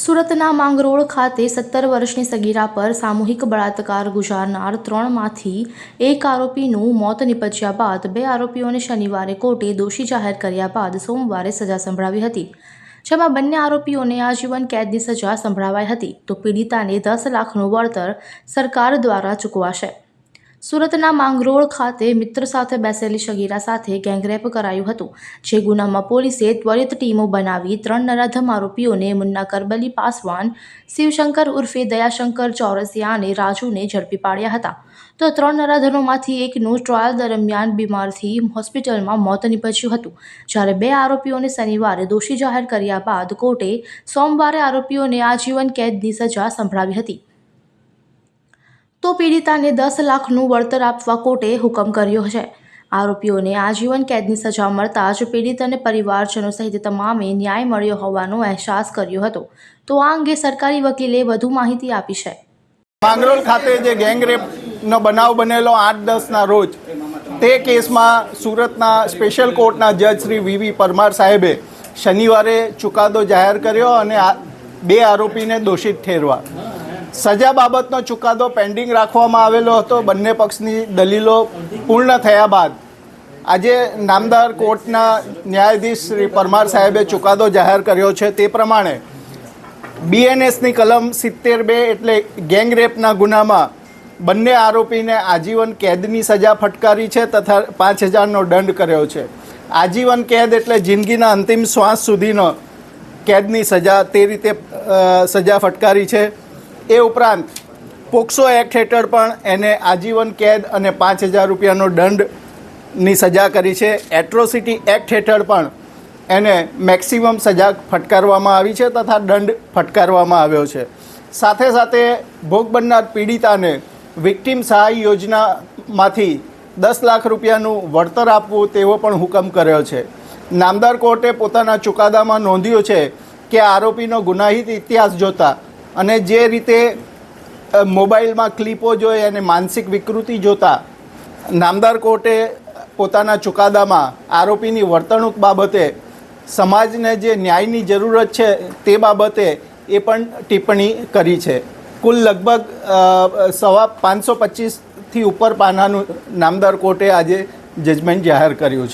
સુરતના માંગરોળ ખાતે સત્તર વર્ષની સગીરા પર સામૂહિક બળાત્કાર ગુજારનાર ત્રણમાંથી એક આરોપીનું મોત નિપજ્યા બાદ બે આરોપીઓને શનિવારે કોર્ટે દોષી જાહેર કર્યા બાદ સોમવારે સજા સંભળાવી હતી, જેમાં બંને આરોપીઓને આજીવન કેદની સજા સંભળાવાઈ હતી. તો પીડિતાને દસ લાખનું વળતર સરકાર દ્વારા ચૂકવાશે. સુરતના માંગરોળ ખાતે મિત્ર સાથે બેસેલી શગીરા સાથે ગેંગરેપ કરાયું હતું. જે ગુનામાં પોલીસે ત્વરિત ટીમો બનાવી ત્રણ નરાધમ આરોપીઓને મુન્ના કરબલી, પાસવાન, શિવશંકર ઉર્ફે દયાશંકર ચોરસિયા અને રાજુને ઝડપી પાડ્યા હતા. તો ત્રણ નરાધનોમાંથી એકનું ટ્રાયલ દરમિયાન બીમારથી હોસ્પિટલમાં મોત નીપજ્યું હતું. જ્યારે બે આરોપીઓને શનિવારે દોષી જાહેર કર્યા બાદ કોર્ટે સોમવારે આરોપીઓને આજીવન કેદની સજા સંભળાવી હતી. તો પીડિતાને દસ લાખનું વળતર આપવા કોર્ટે હુકમ કર્યો છે. આરોપીઓને આજીવન કેદની સજા મળતા જ પીડિત અને પરિવારજનો સહિત તમામે ન્યાય મળ્યો હોવાનો અહેસાસ કર્યો હતો. તો આ અંગે સરકારી વકીલે વધુ માહિતી આપી છે. માંગરોળ ખાતે જે ગેંગરેપનો બનાવ બનેલો આઠ દસના રોજ, તે કેસમાં સુરતના સ્પેશિયલ કોર્ટના જજ શ્રી વીવી પરમાર સાહેબે શનિવારે ચુકાદો જાહેર કર્યો અને બે આરોપીને દોષિત ઠેરવા સજા બાબતનો ચુકાદો પેન્ડિંગ રાખવામાં આવેલો હતો. બંને પક્ષની દલીલો પૂર્ણ થયા બાદ આજે નામદાર કોર્ટના ન્યાયાધીશ શ્રી પરમાર સાહેબે ચુકાદો જાહેર કર્યો છે. તે પ્રમાણે બીએનએસની કલમ સિત્તેર બે એટલે ગેંગરેપના ગુનામાં બંને આરોપીને આજીવન કેદની સજા ફટકારી છે તથા પાંચ હજારનો દંડ કર્યો છે. આજીવન કેદ એટલે જિંદગીના અંતિમ શ્વાસ સુધીનો કેદની સજા તે રીતે સજા ફટકારી છે. એ ઉપરાંત પોક્સો એક્ટ હેઠળ પણ એને આજીવન કેદ અને પાંચ હજાર રૂપિયાનો દંડની સજા કરી છે. એટ્રોસિટી એક્ટ હેઠળ પણ એને મેક્સિમમ સજા ફટકારવામાં આવી છે તથા દંડ ફટકારવામાં આવ્યો છે. સાથે સાથે ભોગ બનનાર પીડિતાને વિક્ટિમ સહાય યોજનામાંથી દસ લાખ રૂપિયાનું વળતર આપવું તેવો પણ હુકમ કર્યો છે. નામદાર કોર્ટે પોતાના ચુકાદામાં નોંધ્યું છે કે આરોપીનો ગુનાહિત ઇતિહાસ જોતા અને જે રીતે મોબાઈલમાં ક્લિપો જોઈ અને માનસિક વિકૃતિ જોતા, નામદાર કોર્ટે પોતાના ચુકાદામાં આરોપીની વર્તણૂક બાબતે, સમાજને જે ન્યાયની જરૂરત છે તે બાબતે એ પણ ટિપ્પણી કરી છે. કુલ લગભગ સવા પાંચસો પચીસથી ઉપર પાનાનું નામદાર કોર્ટે આજે જજમેન્ટ જાહેર કર્યું છે.